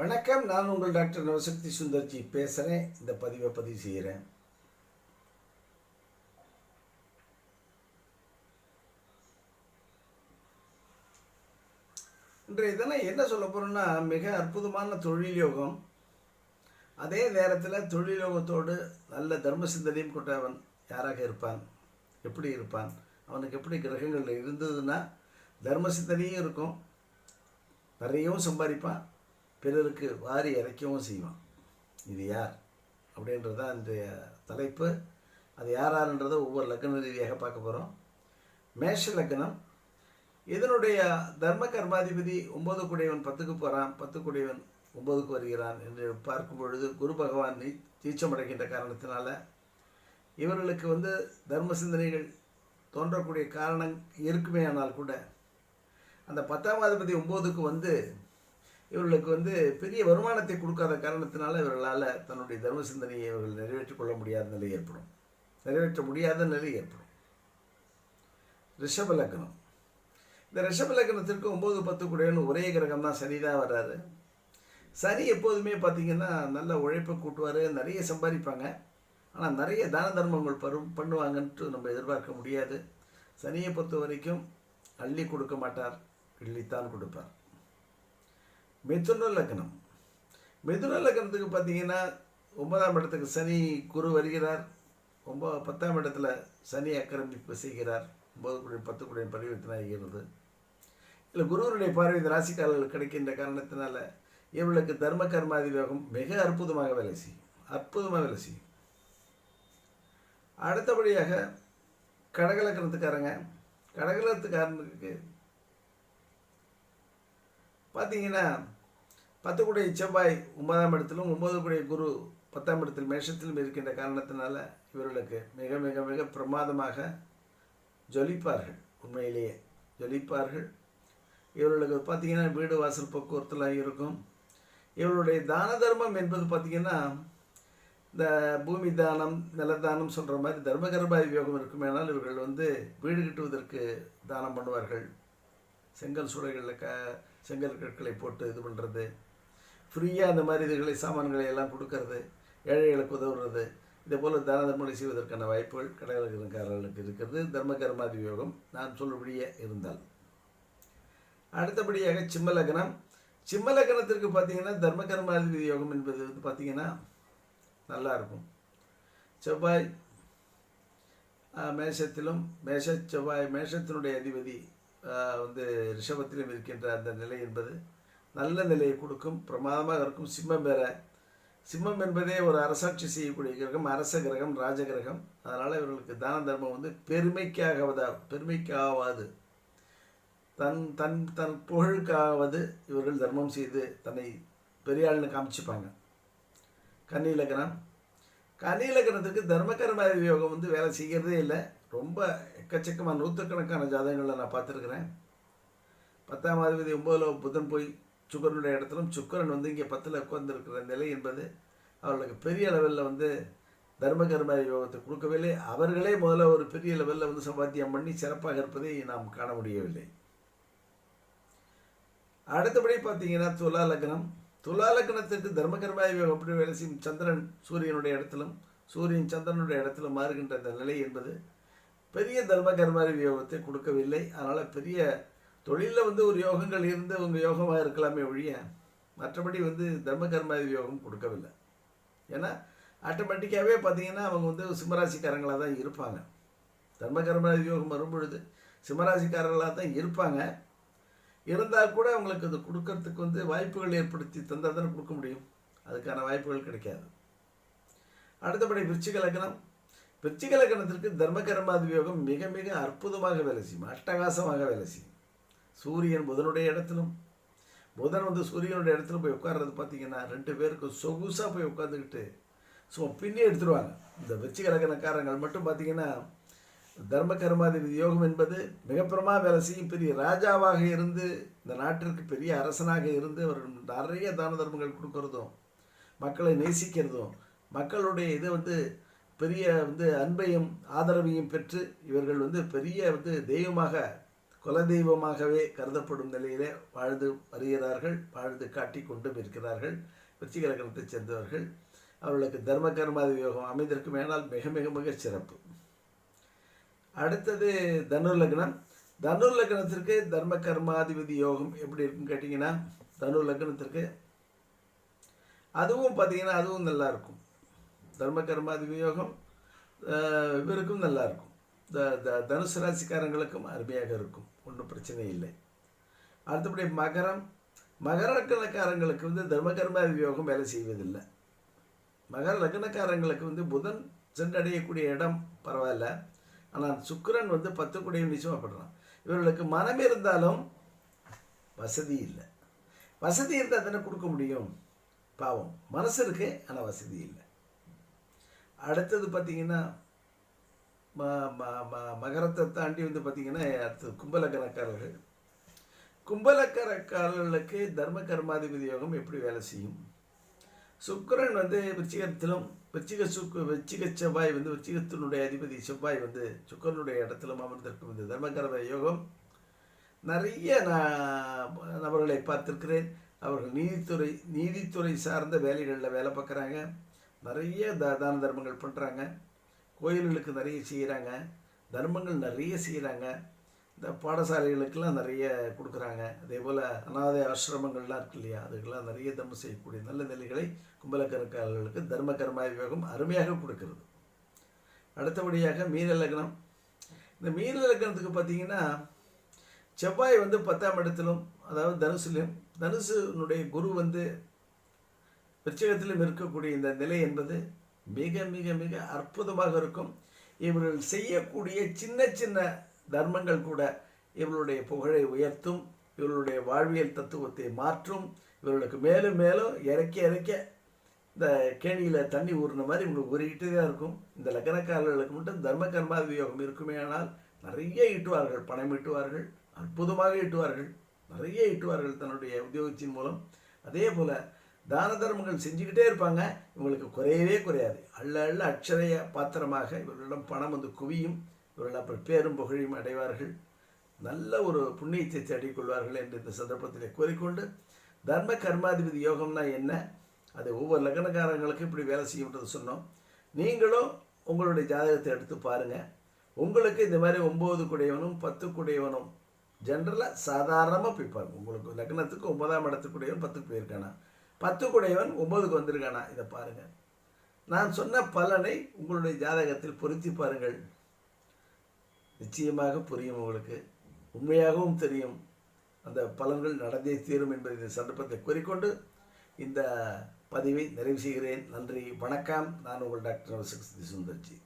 வணக்கம். நான் உங்கள் டாக்டர் நவசக்தி சுந்தர்ஜி பேசுகிறேன் இந்த பதிவை பதிவு செய்கிறேன் இன்றைய தினம் என்ன சொல்ல போகிறோம்னா மிக அற்புதமான தொழில் யோகம் அதே நேரத்தில் தொழில் யோகத்தோடு நல்ல தர்ம சிந்தனையும் கொண்டவன் யாராக இருப்பான்? எப்படி இருப்பான்? அவனுக்கு எப்படி கிரகங்கள் இருந்ததுன்னா தர்ம சிந்தனையும் இருக்கும். நிறையவும் சம்பாதிப்பான். பிறருக்கு வாரி இறைக்கவும் செய்வான். இது யார்? அப்படின்றது தான் இன்றைய தலைப்பு. அது யாரான்றதை ஒவ்வொரு லக்ன ரீதியாக பார்க்க போகிறோம் மேஷ லக்னம் இதனுடைய தர்ம கர்மாதிபதி ஒன்பது குடையவன் பத்துக்கு போகிறான் பத்து குடையவன் ஒன்பதுக்கு வருகிறான் என்று பார்க்கும் பொழுது குரு பகவான் நீ தீச்சமடைகின்ற காரணத்தினால இவர்களுக்கு வந்து தர்ம சிந்தனைகள் தோன்றக்கூடிய காரணம் இருக்குமே ஆனால் கூட அந்த பத்தாம் அதிபதி ஒம்போதுக்கு வந்து இவர்களுக்கு வந்து பெரிய வருமானத்தை கொடுக்காத காரணத்தினால இவர்களால் தன்னுடைய தர்ம சிந்தனையை இவர்கள் நிறைவேற்றிக் கொள்ள முடியாத நிலை ஏற்படும். நிறைவேற்ற முடியாத நிலை ஏற்படும். ரிஷப லக்னம். இந்த ரிஷப லக்னத்திற்கு ஒம்பது பத்து கூடன்னு ஒரே கிரகம் தான் சனி தான் வர்றாரு. சனி எப்போதுமே பார்த்திங்கன்னா நல்ல உழைப்பை கூட்டுவார் நிறைய சம்பாதிப்பாங்க. ஆனால் நிறைய தான தர்மங்கள் பரு பண்ணுவாங்கன்ட்டு நம்ம எதிர்பார்க்க முடியாது. சனியை பொறுத்த வரைக்கும் அள்ளி கொடுக்க மாட்டார் இள்ளித்தான் கொடுப்பார். மிதுன லக்னம். மிதுன லக்னத்துக்கு பார்த்தீங்கன்னா ஒன்பதாம் இடத்துக்கு சனி குரு வருகிறார். ஒன்பது பத்தாம் இடத்துல சனி ஆக்கிரமிப்பு செய்கிறார். ஒன்பது குடி பத்து குடி பரிவர்த்தனை ஆகிறது. இல்லை குருவனுடைய பார்வை இந்த ராசிக்காரர்கள் கிடைக்கின்ற காரணத்தினால இவர்களுக்கு தர்ம கர்மாதிவேகம் மிக அற்புதமாக வேலை செய்யும். அற்புதமாக வேலை செய்யும். அடுத்தபடியாக கடகலக்கணத்துக்காரங்க. கடகலத்துக்காரனுக்கு பார்த்தீங்கன்னா பத்து குடைய செவ்வாய் ஒன்பதாம் இடத்திலும் ஒன்பது குடைய குரு பத்தாம் இடத்தில் மேஷத்திலும் இருக்கின்ற காரணத்தினால இவர்களுக்கு மிக மிக மிக பிரமாதமாக ஜொலிப்பார்கள். உண்மையிலேயே ஜொலிப்பார்கள். இவர்களுக்கு பார்த்தீங்கன்னா வீடு வாசல் போக்குவரத்துலாம் இருக்கும். இவர்களுடைய தான தர்மம் என்பது பார்த்திங்கன்னா இந்த பூமி தானம் நிலதானம் சொல்கிற மாதிரி தர்ம யோகம் யோகம் இருக்குமேனால் இவர்கள் வந்து வீடு கட்டுவதற்கு தானம் பண்ணுவார்கள். செங்கல் சூளைகளில் க செங்கல் கற்களை போட்டு இது பண்ணுறது ஃப்ரீயாக அந்த மாதிரி இதுகளை சாமான்களை எல்லாம் கொடுக்கறது ஏழைகளுக்கு உதவுறது இதே போல் தான தர்மங்களை செய்வதற்கான வாய்ப்புகள் கடகலக்காரர்களுக்கு இருக்கிறது. தர்ம கர்மாதி யோகம் நான் சொல்லுபடியே இருந்தால். அடுத்தபடியாக சிம்ம லக்னம் சிம்ம லக்னத்திற்கு பார்த்தீங்கன்னா தர்ம கர்மாதிபதி யோகம் என்பது வந்து பார்த்தீங்கன்னா நல்லா இருக்கும் செவ்வாய் மேஷத்திலும் மேஷ செவ்வாய் மேஷத்தினுடைய அதிபதி வந்து ரிஷபத்திலும் இருக்கின்ற அந்த நிலை என்பது நல்ல நிலையை கொடுக்கும் பிரமாதமாக இருக்கும் சிம்மம் வேற. சிம்மம் என்பதே ஒரு அரசாட்சி செய்யக்கூடிய கிரகம் அரச கிரகம் ராஜ கிரகம். அதனால் இவர்களுக்கு தான தர்மம் வந்து பெருமைக்காகவதா பெருமைக்காவது. தன் தன் தன் புகழுக்காவது இவர்கள் தர்மம் செய்து தன்னை பெரியாள்னு காமிச்சுப்பாங்க. கன்னி இலக்கணம். கன்னி இலக்கணத்துக்கு தர்மகர்ம யோகம் வந்து வேலை செய்கிறதே இல்லை. ரொம்ப எக்கச்சக்கமாக நூற்றுக்கணக்கான ஜாதகங்களை நான் பார்த்துருக்குறேன். பத்தாம் அதிபதி ஒம்போதில் புதன் போய் சுக்கரனுடைய இடத்திலும் சுக்கரன் வந்து இங்கே பத்தில் உட்கார்ந்துருக்கிற நிலை என்பது அவர்களுக்கு பெரிய லெவலில் வந்து தர்ம கர்ம யோகத்தை கொடுக்கவில்லை. அவர்களே முதல்ல ஒரு பெரிய லெவலில் வந்து சம்பாத்தியம் பண்ணி சிறப்பாக இருப்பதை நாம் காண முடியவில்லை. அடுத்தபடி பார்த்தீங்கன்னா துலா லக்னம். துலா லக்னத்துக்கு தர்ம கர்ம யோகம் அப்படி வேலை செய்யும்? சந்திரன் சூரியனுடைய இடத்திலும் சூரியன் சந்திரனுடைய இடத்திலும் மாறுகின்ற அந்த நிலை என்பது பெரிய தர்ம கர்ம யோகத்தை கொடுக்கவில்லை. அதனால் பெரிய தொழிலில் வந்து ஒரு யோகங்கள் இருந்து அவங்க யோகமாக இருக்கலாமே ஒழிய மற்றபடி வந்து தர்ம கர்ம யோகம் கொடுக்கவில்லை. ஏன்னா ஆட்டோமேட்டிக்காகவே பார்த்தீங்கன்னா அவங்க வந்து சிம்மராசிக்காரங்களாக தான் இருப்பாங்க. தர்ம கர்ம யோகம் வரும்பொழுது சிம்மராசிக்காரர்களாக தான் இருப்பாங்க. இருந்தால் கூட அவங்களுக்கு அது கொடுக்கறதுக்கு வந்து வாய்ப்புகள் ஏற்படுத்தி தந்தால் தானே கொடுக்க முடியும். அதுக்கான வாய்ப்புகள் கிடைக்காது. அடுத்தபடி விருச்சிக லக்னம். விருச்சிக லக்னத்திற்கு தர்ம கர்மாதியோகம் மிக மிக அற்புதமாக வேலை செய்யும். அட்டகாசமாக வேலை செய்யும். சூரியன் புதனுடைய இடத்திலும் புதன் வந்து சூரியனுடைய இடத்துல போய் உட்கார்றது பார்த்தீங்கன்னா ரெண்டு பேருக்கு சொகுசாக போய் உட்காந்துக்கிட்டு ஸோ பின்னே எடுத்துருவாங்க. இந்த விருச்சிக லக்னக்காரங்கள் மட்டும் பார்த்தீங்கன்னா தர்ம கர்மாதி யோகம் என்பது மிகப்புறமா வேலை செய்யும் பெரிய ராஜாவாக இருந்து இந்த நாட்டிற்கு பெரிய அரசனாக இருந்து அவர் நிறைய தான தர்மங்கள் கொடுக்கறதும் மக்களை நேசிக்கிறதும் மக்களுடைய இதை வந்து பெரிய வந்து அன்பையும் ஆதரவையும் பெற்று இவர்கள் வந்து பெரிய வந்து தெய்வமாக குலதெய்வமாகவே கருதப்படும் நிலையிலே வாழ்ந்து வருகிறார்கள் வாழ்ந்து காட்டி கொண்டும் இருக்கிறார்கள். விருச்சிக லக்னத்தைச் சேர்ந்தவர்கள். அவர்களுக்கு தர்ம கர்மாதி யோகம் அமைந்திருக்கும். ஏனால் மிக மிக மிக சிறப்பு. அடுத்தது தனுர் லக்னம் தனுர் லக்னத்திற்கு தர்ம கர்மாதிபதி யோகம் எப்படி இருக்குன்னு கேட்டிங்கன்னா தனுர் லக்னத்திற்கு அதுவும் பார்த்தீங்கன்னா அதுவும் நல்லா இருக்கும் தர்ம கர்மாதிபதி யோகம் இவருக்கும் நல்லா இருக்கும் த த தனுசு ராசிக்காரங்களுக்கும் அருமையாக இருக்கும். ஒன்றும் பிரச்சனை இல்லை. அடுத்தபடி மகரம் மகர லக்னக்காரங்களுக்கு வந்து தர்மகர்ம கர்மாதிபதி யோகம் வேலை செய்வதில்லை. மகர லக்னக்காரங்களுக்கு வந்து புதன் சென்றடையக்கூடிய இடம் பரவாயில்ல. ஆனால் சுக்கிரன் வந்து பத்து கூடிய நிச்சயமாகப்படுறான் இவர்களுக்கு மனம் இருந்தாலும் வசதி இல்லை. வசதி இருந்தால் தானே கொடுக்க முடியும். பாவம். மனசு இருக்கு ஆனால் வசதி இல்லை. அடுத்தது பார்த்தீங்கன்னா ம ம ம மகரத்தை தாண்டி வந்து பார்த்தீங்கன்னா அடுத்து கும்பலக்கணக்காரர்கள். கும்பலக்கரக்காரர்களுக்கு தர்ம கர்மாதிபதி யோகம் எப்படி வேலை செய்யும்? சுக்கரன் வந்து விருச்சிகத்திலும் விருச்சிக சுக்கு விருச்சிக செவ்வாய் வந்து விருச்சிகத்தினுடைய அதிபதி செவ்வாய் வந்து சுக்கரனுடைய இடத்திலும் அமர்ந்திருக்கும் இந்த தர்மகர்ம யோகம். நிறைய நான் நபர்களை பார்த்திருக்கிறேன். அவர்கள் நீதித்துறை நீதித்துறை சார்ந்த வேலைகளில் வேலை பார்க்குறாங்க. நிறைய த தான தர்மங்கள் பண்ணுறாங்க கோயில்களுக்கு நிறைய செய்கிறாங்க தர்மங்கள் நிறைய செய்கிறாங்க இந்த பாடசாலைகளுக்கெல்லாம் நிறைய கொடுக்குறாங்க. அதே போல் அனாதை ஆசிரமங்கள்லாம் இருக்கு இல்லையா? அதுக்கெல்லாம் நிறைய தர்மம் செய்யக்கூடிய நல்ல நிலைகளை கும்பலக்கணக்காரர்களுக்கு தர்ம கர்மா யோகம் அருமையாக கொடுக்கிறது. அடுத்தபடியாக மீன லக்னம். இந்த மீன லக்னத்துக்கு பார்த்தீங்கன்னா செவ்வாய் வந்து பத்தாம் இடத்திலும் அதாவது தனுசுலையும் தனுசுனுடைய குரு வந்து விருச்சகத்திலும் இருக்கக்கூடிய இந்த நிலை என்பது மிக மிக மிக அற்புதமாக இருக்கும். இவர்கள் செய்யக்கூடிய சின்ன சின்ன தர்மங்கள் கூட இவர்களுடைய புகழை உயர்த்தும் இவர்களுடைய வாழ்வியல் தத்துவத்தை மாற்றும் இவர்களுக்கு மேலும் மேலும் இறக்க இறக்க இந்த கேணியில் தண்ணி ஊறின மாதிரி இவங்களுக்கு ஊறிக்கிட்டே தான் இருக்கும். இந்த லக்கணக்காரர்களுக்கு மட்டும் தர்ம கர்மாதி யோகம் இருக்குமே ஆனால் நிறைய ஈட்டுவார்கள் பணம் ஈட்டுவார்கள் அற்புதமாக ஈட்டுவார்கள் நிறைய ஈட்டுவார்கள் தன்னுடைய உத்தியோகத்தின் மூலம். அதே போல் தான தர்மங்கள் செஞ்சுக்கிட்டே இருப்பாங்க. இவங்களுக்கு குறையவே குறையாது. அள்ள அள்ள அட்சரைய பாத்திரமாக இவர்களிடம் பணம் வந்து குவியும். இவர்கள் அப்புறம் பேரும் புகழையும் அடைவார்கள். நல்ல ஒரு புண்ணியத்தை தேடிக் கொள்வார்கள் என்று இந்த சந்தர்ப்பத்தில் கூறிக்கொண்டு தர்ம கர்மாதிபதி யோகம்னா என்ன? அது ஒவ்வொரு லக்னக்காரங்களுக்கும் இப்படி வேலை செய்யும்ன்றது சொன்னோம். நீங்களும் உங்களுடைய ஜாதகத்தை எடுத்து பாருங்கள் உங்களுக்கு இந்த மாதிரி ஒம்பது குடையவனும் பத்து குடையவனும் ஜென்ரலாக சாதாரணமாக போய் பாருங்கள் உங்களுக்கு லக்னத்துக்கு ஒன்பதாம் இடத்துக்குடையவன் பத்துக்கு போயிருக்கானா? பத்து குடையவன் ஒன்பதுக்கு வந்திருக்கானா? இதை பாருங்கள் நான் சொன்ன பலனை உங்களுடைய ஜாதகத்தில் பொருத்தி பாருங்கள். நிச்சயமாக புரியும் உங்களுக்கு. உண்மையாகவும் தெரியும். அந்த பலன்கள் நடந்தே தீரும் என்பதை இந்த சந்தர்ப்பத்தை கூறிக்கொண்டு இந்த பதிவை நிறைவு செய்கிறேன். நன்றி. வணக்கம். நான் உங்கள் டாக்டர் சுந்தர்ஜி